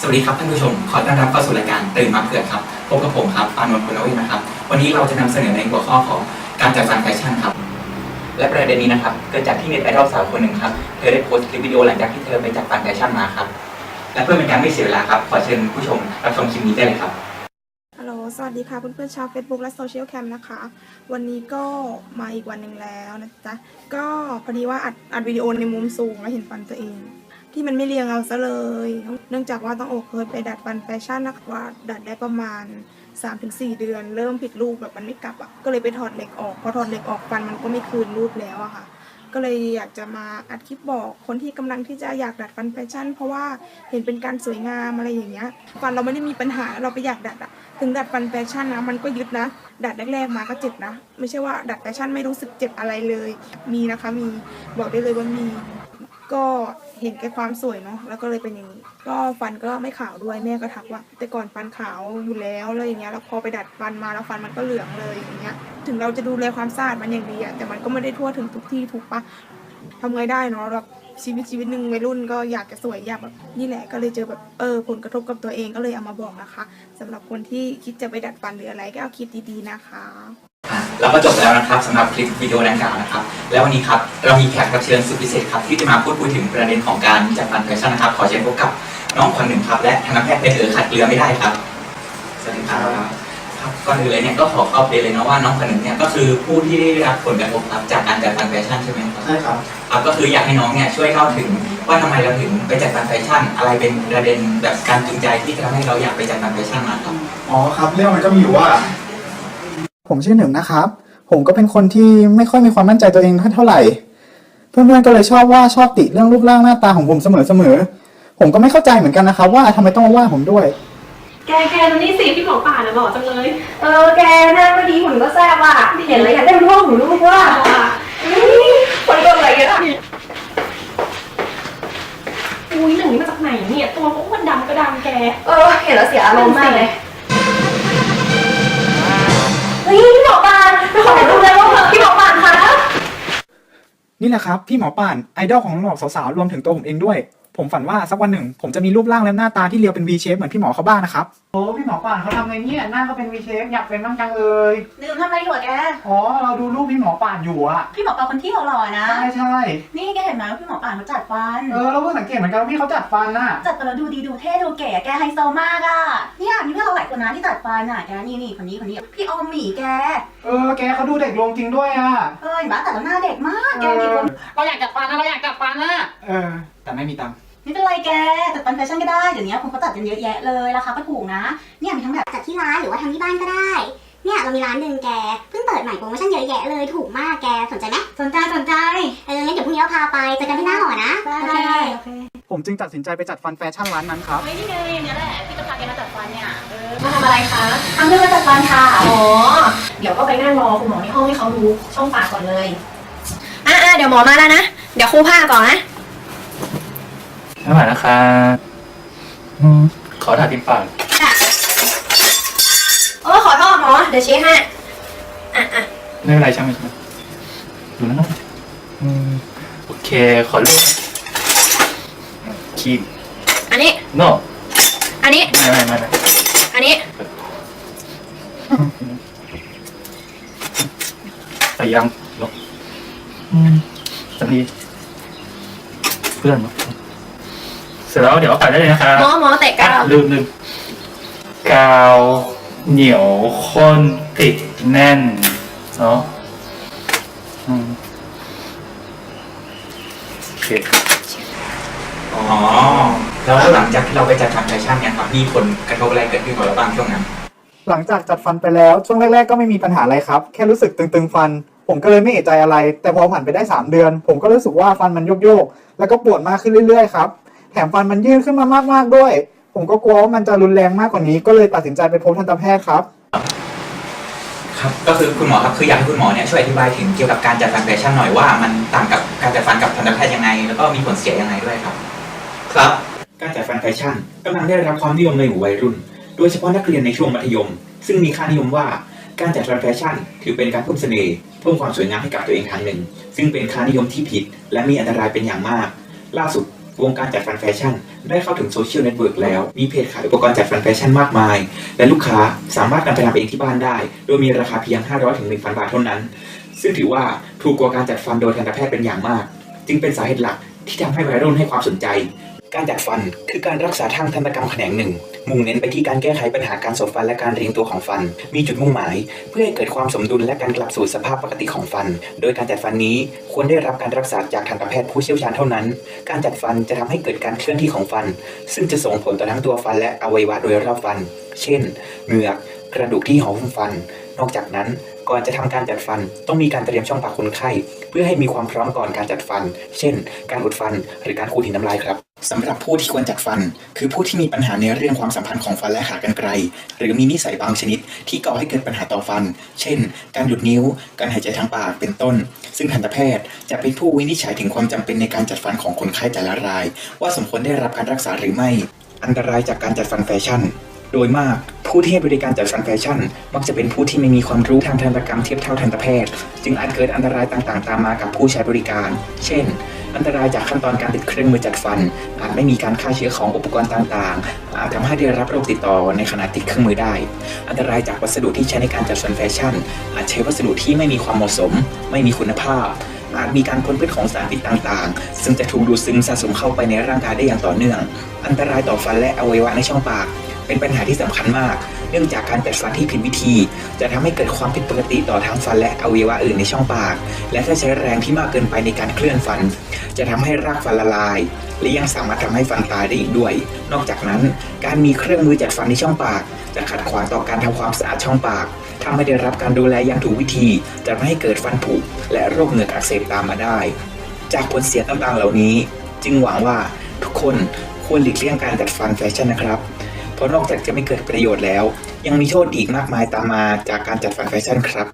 สวัสดีครับท่านผู้ชม ขอต้อนรับเข้าสู่รายการตื่นมาเพื่อครับ พบกับผมครับอานนท์พลวิทย์นะครับ วันนี้เราจะนำเสนอในหัวข้อของการจัดสรรแฟชั่นครับ และประเด็นนี้นะครับ เกิดจากที่เน็ตไอดอลสาวคนหนึ่งครับ เธอได้โพสต์คลิปวิดีโอหลังจากที่เธอไปจัดฟันแฟชั่นมาครับ และเพื่อเป็นการไม่เสียเวลาครับ ขอเชิญผู้ชมรับชมคลิปนี้ได้เลยครับ ฮัลโหล สวัสดีค่ะเพื่อนๆชาว Facebook และโซเชียลแคมนะคะ วันนี้ก็มาอีกวันหนึ่งแล้วนะจ๊ะ ก็พอดีว่าอัดอัดวิดีโอในมุมสูงแล้วเห็นฟันตัวเอง ที่มันไม่เรียงเอาซะเลย เนื่องจากว่าต้องโอกเคยไปดัดฟันแฟชั่นนะคะว่าดัดได้ประมาณ 3-4 เดือน เริ่มผิดรูปแบบมันไม่กลับอะก็เลยไปถอดเหล็กออกพอถอดเหล็กออกฟันมันก็ไม่คืนรูปแล้วอะค่ะก็เลยอยากจะมาอัดคลิปบอกคนที่กำลังที่จะอยากดัดฟันแฟชั่น เพราะว่าเห็นเป็นการสวยงามอะไรอย่างเงี้ยฟันเราไม่ได้มีปัญหาเราไปอยากดัดอะถึงดัดฟันแฟชั่นนะมันก็ยึดนะ ดัดแรกๆมาก็เจ็บนะ ไม่ใช่ว่าดัดแฟชั่นไม่รู้สึกเจ็บอะไรเลย มีนะคะมีบอกได้เลยว่ามี ก็เห็นแก่ความสวยเนาะแล้วก็เลยเป็นอย่างนี้ ก็ฟันก็ไม่ขาวด้วยแม่ก็ทักว่า แต่ก่อนฟันขาวอยู่แล้วอะไรอย่างเงี้ยแล้วพอไปดัดฟันมาแล้วฟันมันก็เหลืองเลยอย่างเงี้ย ถึงเราจะดูแลความสะอาดมันอย่างดีอะแต่มันก็ไม่ได้ทั่วถึงทุกที่ถูกปะทำไงได้เนาะแบบชีวิตชีวิตหนึ่งวัยรุ่นก็อยากจะสวยอยากแบบนี่แหละก็เลยเจอแบบเออผลกระทบกับตัวเองก็เลยเอามาบอกนะคะสำหรับคนที่คิดจะไปดัดฟันหรืออะไรก็เอาคิดดีๆนะคะ อะเราก็จบแล้วนะครับสำหรับคลิปวิดีโอดังกล่าวนะครับ แล้ววันนี้ครับเรามีแขกรับเชิญสุดพิเศษครับที่จะมาพูดคุยถึงประเด็นของการจัดฟันแฟชั่นนะครับ ขอเชิญพบกับน้องคนหนึ่งครับ และทางแพทย์เป็นเออขัดเกลือไม่ได้ครับสวัสดีครับครับก่อนอื่นเลยเนี่ยก็ขอเข้าประเด็นเลยเนาะว่าน้องคนหนึ่งเนี่ยก็คือผู้ที่ได้รับผลกระทบครับจากการจัดฟันแฟชั่นใช่ไหมครับใช่ครับครับก็คืออยากให้น้องเนี่ยช่วยเล่าถึงว่าทำไมเราถึงไปจัดฟันแฟชั่น อะไรเป็นประเด็นแบบการจูงใจที่ทำให้เราอยากไปจัดฟันแฟชั่นมาครับอ๋อครับเรื่องมันก็มีอยู่ว่า ผมชื่อหนึ่งนะครับ ผมก็เป็นคนที่ไม่ค่อยมีความมั่นใจตัวเองเท่าไหร่ เพื่อนๆก็เลยชอบว่าชอบติเรื่องรูปร่างหน้าตาของผมเสมอๆ ผมก็ไม่เข้าใจเหมือนกันนะครับว่าทำไมต้องมาว่าผมด้วย แกแกดูนี่สิพี่หมอป่านะบอกจังเลยเออแกหน้าก็ดีหุ่นก็แซ่บอะเห็นแล้วอยากได้เป็นพ่อของลูกว่าคนก็เลยอะอุ้ยหนึ่งนี่มาจากไหนเนี่ย ตัวก็อ้วนดำก็ดำแก เออ เห็นแล้วเสียอารมณ์มากเลย เฮ้ยพี่หมอปานไปขอถ่ายรูปเลยว่าพี่หมอปานคะ นี่แหละครับ พี่หมอป่านไอดอลของหลอกสาวๆรวมถึงตัวผมเองด้วย ผมฝันว่าสักวันหนึ่ง ผมจะมีรูปร่างและหน้าตาที่เรียวเป็น V shape เหมือนพี่หมอเขาบ้างนะครับโอ้พี่หมอป่านเขาทำไงเนี่ยหน้าก็เป็น V shape อยากเป็นบ้างจังเลยลืมทำอะไรอยู่อะแก อ๋อเราดูรูปพี่หมอป่านอยู่อะพี่หมอปานคนที่หล่อๆนะ ใช่ใช่นี่แกเห็นไหมว่าพี่หมอปานเขาจัดฟัน เออเราเพิ่งสังเกตเหมือนกันว่าพี่เขาจัดฟันน่ะจัดไปแล้วดูดีดูเท่ดูเก๋อะแกไฮโซมากอะเนี่ยมีเพื่อนเราหลายคนนะที่จัดฟันอะแกนี่นี่คนนี้คนนี้ พี่ออมหมีแก เออแกเขาดูเด็กลงจริงด้วยอะเออเห็นปะแต่ละหน้าเด็กมากแกมีคน เราอยากจัดฟันนะเราอยากจัดฟันนะ เออ แต่ไม่มีตังค์ ไม่เป็นไรแกจัดฟันแฟชั่นก็ได้ เดี๋ยวนี้คนเขาจัดกันเยอะแยะเลยราคาก็ถูกนะ เนี่ยมีทั้งแบบจัดที่ร้านหรือว่าทำที่บ้านก็ได้ เนี่ยเรามีร้านหนึ่งแก เพิ่งเปิดใหม่โปรโมชั่นเยอะแยะเลยถูกมากแกสนใจไหมสนใจสนใจเอองั้นเดี๋ยวพรุ่งนี้เราพาไปเจอกันที่หน้าหอนะโอเคโอเคผมจึงตัดสินใจไปจัดฟันแฟชั่นร้านนั้นครับ เฮ้ยนี่ไงเนี่ยแหละที่จะพาแกมาจัดฟันเนี่ยเออมาทำอะไรคะทำเรื่องมาจัดฟันค่ะอ๋อเดี๋ยวก็ไปนั่งรอคุณหมอในห้องให้เขาดูช่องปากก่อนเลยอ่าเดี๋ยวหมอมาแล้วนะเดี๋ยวครูผ้าก่อนนะ ไม่ไหวนะครับอืมขอถ่ายติมปากโอ้ขอโทษหมอเดี๋ยวชี้ให้ไม่เป็นไรช่างมันช่างมันดูนะอืมโอเค ขอรูปคีมอันนี้ โนอันนี้ ไม่ไม่ไม่ไม่อันนี้ แต่ยังลบอืมสักทีเพื่อนมาเส ร็จแล้วเดี๋ยวเอาไปได้เลยนะครับหมอหมอเตะกาวลืมลืมกาวเหนียวข้นติดแน่นเนาะอืมโอเคอ๋อแล้วหลังจากที่เราไปจัดฟันแฟชั่นเนี่ยครับมีผลกระทบอะไรเกิดขึ้นกับเราบ้างช่วงนั้น หลังจากจัดฟันไปแล้วช่วงแรก ๆ ก็ไม่มีปัญหาอะไรครับ แค่รู้สึกตึงๆฟัน ผมก็เลยไม่เอะใจอะไร แต่พอผ่านไปได้ 3 เดือน ผมก็รู้สึกว่าฟันมันโยกๆแล้วก็ปวดมากขึ้นเรื่อยๆครับแถมฟันมันยืดขึ้นมามากๆด้วย ผมก็กลัวว่ามันจะรุนแรงมากกว่านี้ ก็เลยตัดสินใจไปพบทันตแพทย์ครับ ครับ ก็คือคุณหมอครับคืออยากให้คุณหมอเนี่ยช่วยอธิบายถึงเกี่ยวกับการจัดฟันแฟชั่นหน่อยว่ามันต่างกับการจัดฟันกับทันตแพทย์ยังไง แล้วก็มีผลเสียยังไงด้วยครับ ครับ การจัดฟันแฟชั่นกำลังได้รับความนิยมในหมู่วัยรุ่น โดยเฉพาะนักเรียนในช่วงมัธยม ซึ่งมีค่านิยมว่าการจัดฟันแฟชั่น ถือเป็นการเพิ่มเสน่ห์เพิ่มความสวยงามให้กับตัวเองทางหนึ่ง ซึ่งเป็นค่านิยมที่ผิด และมีอันตรายเป็นอย่างมาก ล่าสุด วงการจัดฟันแฟชั่น ได้เข้าถึงโซเชียลเน็ตเวิร์กแล้ว มีเพจขายอุปกรณ์จัดฟันแฟชั่นมากมาย และลูกค้าสามารถนำไปทำเองที่บ้านได้ โดยมีราคาเพียง 500ถึง1,000 บาทเท่านั้น ซึ่งถือว่าถูกกว่าการจัดฟันโดยทันตแพทย์เป็นอย่างมาก จึงเป็นสาเหตุหลักที่ทำให้วัยรุ่นให้ความสนใจ การจัดฟันคือการรักษาทางทันตกรรมแขนงหนึ่ง มุ่งเน้นไปที่การแก้ไขปัญหาการสบฟันและการเรียงตัวของฟัน มีจุดมุ่งหมาย เพื่อให้เกิดความสมดุลและการกลับสู่สภาพปกติของฟัน โดยการจัดฟันนี้ควรได้รับการรักษาจากทันตแพทย์ผู้เชี่ยวชาญเท่านั้น การจัดฟันจะทำให้เกิดการเคลื่อนที่ของฟัน ซึ่งจะส่งผลต่อทั้งตัวฟันและอวัยวะโดยรอบฟัน เช่น เหงือก กระดูกที่ห่อหุ้มฟัน นอกจากนั้นก่อนจะทำการจัดฟันต้องมีการเตรียมช่องปากคนไข้ เพื่อให้มีความพร้อมก่อนการจัดฟัน เช่น การอุดฟันหรือการขูดหินน้ำลายครับ สำหรับผู้ที่ควรจัดฟัน คือผู้ที่มีปัญหาในเรื่องความสัมพันธ์ของฟันและขากรรไกรหรือมีนิสัยบางชนิดที่ก่อให้เกิดปัญหาต่อฟัน เช่น การหยุดนิ้ว การหายใจทางปากเป็นต้น ซึ่งทันตแพทย์จะเป็นผู้วินิจฉัยถึงความจำเป็นในการจัดฟันของคนไข้แต่ละราย ว่าสมควรได้รับการรักษาหรือไม่ อันตรายจากการจัดฟันแฟชั่น โดยมากผู้ที่ให้บริการจัดฟันแฟชั่น มักจะเป็นผู้ที่ไม่มีความรู้ทางทันตกรรมเทียบเท่าทันตแพทย์ จึงอาจเกิดอันตรายต่างๆ ตามมากับผู้ใช้บริการ เช่น อันตรายจากขั้นตอนการติดเครื่องมือจัดฟัน อาจไม่มีการฆ่าเชื้อของอุปกรณ์ต่างๆ อาจทำให้ได้รับโรคติดต่อในขณะติดเครื่องมือได้ อันตรายจากวัสดุที่ใช้ในการจัดฟันแฟชั่น อาจใช้วัสดุที่ไม่มีความเหมาะสม ไม่มีคุณภาพอาจมีการปนเปื้อนของสารพิษต่างๆ ซึ่งจะถูกดูดซึมสะสมเข้าไปในร่างกายได้อย่างต่อเนื่อง อันตรายต่อฟันและอวัยวะในช่องปาก เป็นปัญหาที่สำคัญมาก เนื่องจากการจัดฟันที่ผิดวิธี จะทำให้เกิดความผิดปกติต่อทั้งฟันและอวัยวะอื่นในช่องปาก และถ้าใช้แรงที่มากเกินไปในการเคลื่อนฟัน จะทำให้รากฟันละลาย และยังสามารถทำให้ฟันตายได้อีกด้วย นอกจากนั้น การมีเครื่องมือจัดฟันในช่องปาก จะขัดขวางต่อการทำความสะอาดช่องปากถ้าไม่ได้รับการดูแลอย่างถูกวิธี จะทำให้เกิดฟันผุและโรคเหงือกอักเสบตามมาได้ จากผลเสียต่างๆเหล่านี้ จึงหวังว่าทุกคนควรหลีกเลี่ยงการจัดฟันแฟชั่นนะครับ เพราะนอกจากจะไม่เกิดประโยชน์แล้ว ยังมีโทษอีกมากมายตามมาจากการจัดฟันแฟชั่นครับ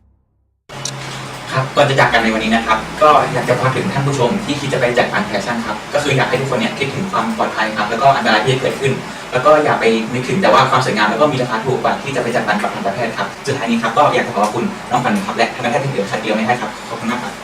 ครับก่อนจะจากกันในวันนี้นะครับ ก็อยากจะฝากถึงท่านผู้ชมที่คิดจะไปจัดการแฟชั่นครับก็คืออยากให้ทุกคนเนี่ยคิดถึงความปลอดภัยครับแล้วก็อันตรายที่จะเกิดขึ้น แล้วก็อย่าไปนึกถึงแต่ว่าความสวยงามแล้วก็มีราคาถูกกว่าที่จะไปจัดการกับทันตแพทย์ครับสุดท้ายนี้ครับก็อยากจะขอบคุณน้องขวัญครับและทันแพทย์ที่เหลือคัดเดียวไม่ให้ครับขอบคุณมากครับ